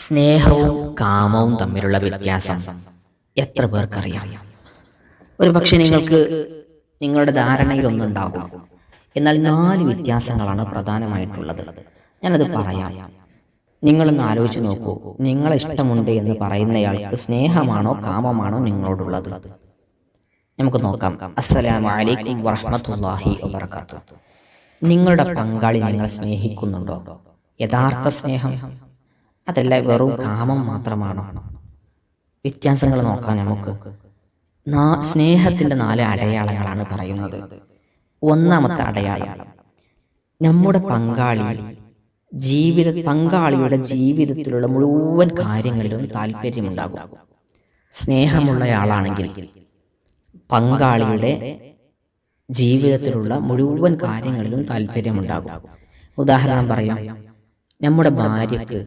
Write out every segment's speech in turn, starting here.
സ്നേഹവും കാമവും തമ്മിലുള്ള വ്യത്യാസം. എത്ര പേർക്കറിയാം? ഒരു പക്ഷെ നിങ്ങൾക്ക് നിങ്ങളുടെ ധാരണയിൽ ഒന്നുണ്ടാകും എന്നാൽ നാല് വ്യത്യാസങ്ങളാണ് പ്രധാനമായിട്ടുള്ളത്. ഞാനത് പറയാം. നിങ്ങളൊന്ന് ആലോചിച്ച് നോക്കൂ. നിങ്ങളെ ഇഷ്ടമുണ്ട് എന്ന് പറയുന്നയാൾക്ക് സ്നേഹമാണോ കാമമാണോ നിങ്ങളോടുള്ളത്? നമുക്ക് നോക്കാം. അസ്സലാമു അലൈക്കും വറഹ്മത്തുള്ളാഹി വബറകാതുഹു. നിങ്ങളുടെ പങ്കാളി നിങ്ങൾ സ്നേഹിക്കുന്നുണ്ടോ? യഥാർത്ഥ സ്നേഹം? അതല്ല വെറും കാമം മാത്രമാണ്? വ്യത്യാസങ്ങൾ നോക്കാം നമുക്ക്. സ്നേഹത്തിന്റെ നാല് അടയാളങ്ങളാണ് പറയുന്നത്. ഒന്നാമത്തെ അടയാളം നമ്മുടെ പങ്കാളി ജീവിത പങ്കാളിയുടെ ജീവിതത്തിലുള്ള മുഴുവൻ കാര്യങ്ങളിലും താല്പര്യമുണ്ടാകും. സ്നേഹമുള്ളയാളാണെങ്കിൽ പങ്കാളിയുടെ ജീവിതത്തിലുള്ള മുഴുവൻ കാര്യങ്ങളിലും താല്പര്യമുണ്ടാകും. ഉദാഹരണം പറയാം നമ്മുടെ ഭാര്യക്ക്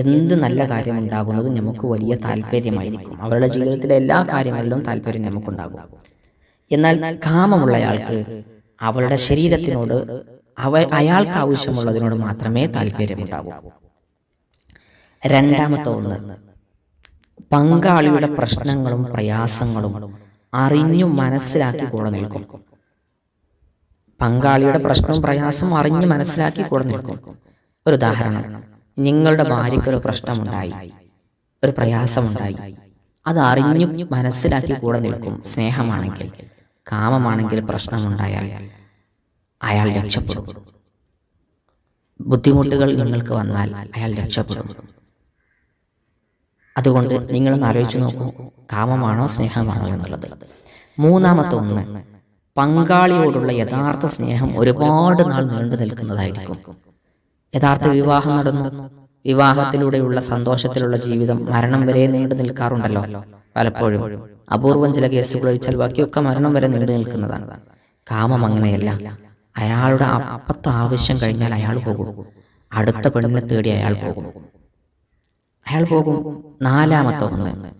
എന്ത് നല്ല കാര്യം ഉണ്ടാകുന്നത് നമുക്ക് വലിയ താല്പര്യമായിരിക്കും. അവരുടെ ജീവിതത്തിലെ എല്ലാ കാര്യങ്ങളിലും താല്പര്യം നമുക്കുണ്ടാകും. എന്നാൽ കാമമുള്ളയാൾക്ക് അവളുടെ ശരീരത്തിനോട് അവ അയാൾക്ക് ആവശ്യമുള്ളതിനോട് മാത്രമേ താല്പര്യമുണ്ടാകൂ. രണ്ടാമത്തെ ഒന്ന് പങ്കാളിയുടെ പ്രശ്നങ്ങളും പ്രയാസങ്ങളും അറിഞ്ഞു മനസ്സിലാക്കി കൂടെ നിൽക്കും പങ്കാളിയുടെ പ്രശ്നവും പ്രയാസവും അറിഞ്ഞു മനസ്സിലാക്കി കൂടെ നിൽക്കും ഒരു ഉദാഹരണം. നിങ്ങളുടെ ഭാര്യയ്ക്ക് ഒരു പ്രശ്നമുണ്ടായി. ഒരു പ്രയാസമുണ്ടായി. അത് അറിഞ്ഞു മനസ്സിലാക്കി കൂടെ നിൽക്കും സ്നേഹമാണെങ്കിൽ. കാമമാണെങ്കിൽ പ്രശ്നമുണ്ടായാൽ അയാൾ രക്ഷപ്പെടും. ബുദ്ധിമുട്ടുകൾ നിങ്ങൾക്ക് വന്നാൽ അയാൾ രക്ഷപ്പെടും. അതുകൊണ്ട് നിങ്ങളൊന്ന് ആലോചിച്ച് നോക്കൂ കാമമാണോ സ്നേഹമാണോ എന്നുള്ളത്. മൂന്നാമത്തെ ഒന്ന് പങ്കാളിയോടുള്ള യഥാർത്ഥ സ്നേഹം ഒരുപാട് നാൾ നീണ്ടു നിൽക്കുന്നതായിരിക്കും. യഥാർത്ഥ വിവാഹം നടന്നു. വിവാഹത്തിലൂടെയുള്ള സന്തോഷത്തിലുള്ള ജീവിതം മരണം വരെ നീണ്ടു നിൽക്കാറുണ്ടല്ലോ പലപ്പോഴും അപൂർവം ചില കേസുകൾ ഒഴിച്ചാൽ ബാക്കിയൊക്കെ മരണം വരെ നീണ്ടു നിൽക്കുന്നതാണ്. കാമം അങ്ങനെയല്ല. അയാളുടെ അപ്പത്തെ ആവശ്യം കഴിഞ്ഞാൽ അയാൾ പോകും. അടുത്ത പെണ്ണിനെ തേടി അയാൾ പോകും. അയാൾ പോകും. നാലാമത്തെ ഒന്ന്.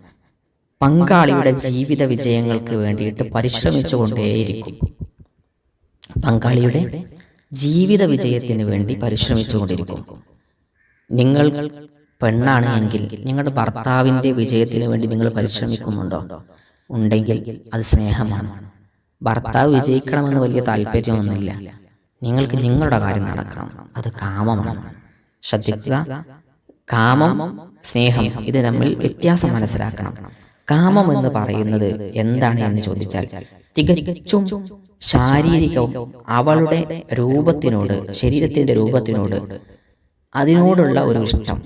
പങ്കാളിയുടെ ജീവിത വിജയങ്ങൾക്ക് വേണ്ടിയിട്ട് പരിശ്രമിച്ചുകൊണ്ടേയിരിക്കും. പങ്കാളിയുടെ ജീവിത വിജയത്തിന് വേണ്ടി പരിശ്രമിച്ചുകൊണ്ടിരിക്കും. നിങ്ങൾ പെണ്ണാണ് എങ്കിൽ നിങ്ങളുടെ ഭർത്താവിന്റെ വിജയത്തിന് വേണ്ടി നിങ്ങൾ പരിശ്രമിക്കുന്നുണ്ടോ? ഉണ്ടെങ്കിൽ അത് സ്നേഹമാണ്. ഭർത്താവ് വിജയിക്കണമെന്ന് വലിയ താല്പര്യമൊന്നുമില്ല. നിങ്ങൾക്ക് നിങ്ങളുടെ കാര്യം നടക്കണം. അത് കാമമാണ്. ശ്രദ്ധിക്കുക. കാമം സ്നേഹം ഇത് നമ്മൾ വ്യത്യാസം മനസ്സിലാക്കണം. കാമം എന്ന് പറയുന്നത് എന്താണ് എന്ന് ചോദിച്ചാൽ തികച്ചും ശാരീരികവും അവളുടെ രൂപത്തിനോട് ശരീരത്തിന്റെ രൂപത്തിനോട് അതിനോടുള്ള ഒരു ഇഷ്ടം.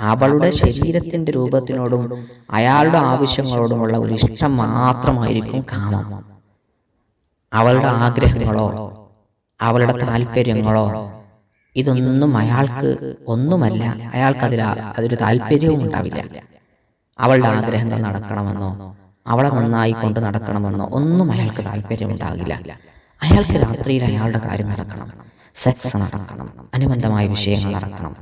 അവളുടെ ശരീരത്തിന്റെ രൂപത്തിനോടും അയാളുടെ ആവശ്യങ്ങളോടുമുള്ള ഒരു ഇഷ്ടം മാത്രമായിരിക്കും കാമം. അവളുടെ ആഗ്രഹങ്ങളോ അവളുടെ താല്പര്യങ്ങളോ ഇതൊന്നും അയാൾക്ക് ഒന്നുമല്ല. അയാൾക്ക് അതിൽ അതൊരു താല്പര്യവും ഉണ്ടാവില്ല അവളുടെ ആഗ്രഹങ്ങൾ നടക്കണമെന്നോ അവളെ നന്നായി കൊണ്ട് നടക്കണമെന്നോ ഒന്നും അയാൾക്ക് താല്പര്യമുണ്ടാകില്ല. അയാൾക്ക് രാത്രിയിൽ അയാളുടെ കാര്യം നടക്കണം. സെക്സ് നടക്കണം. അനുബന്ധമായ വിഷയങ്ങൾ നടക്കണം.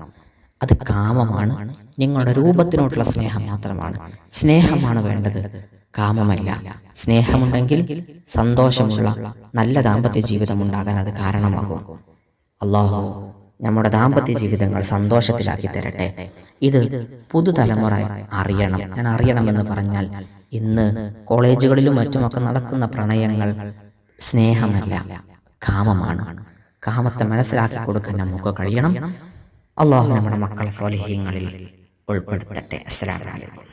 അത് കാമമാണ്. നിങ്ങളുടെ രൂപത്തിനോടുള്ള സ്നേഹം മാത്രമാണ്. സ്നേഹമാണ് വേണ്ടത്. കാമമല്ല. സ്നേഹമുണ്ടെങ്കിൽ സന്തോഷമുള്ള നല്ല ദാമ്പത്യ ജീവിതം ഉണ്ടാകാൻ അത് കാരണമാകും. അള്ളാഹു നമ്മുടെ ദാമ്പത്യ ജീവിതങ്ങൾ സന്തോഷത്തിലാക്കി തരട്ടെ ഇത് പുതുതലമുറ അറിയണം. ഞാൻ അറിയണമെന്ന് പറഞ്ഞാൽ ഇന്ന് കോളേജുകളിലും മറ്റുമൊക്കെ നടക്കുന്ന പ്രണയങ്ങൾ സ്നേഹമല്ല കാമമാണ്. കാമത്തെ മനസ്സിലാക്കി കൊടുക്കാൻ നമുക്ക് കഴിയണം. അള്ളാഹു നമ്മുടെ മക്കളെ സ്വാലിഹ്യങ്ങളിൽ ഉൾപ്പെടുത്തട്ടെ. അസ്സലാമു അലൈക്കും.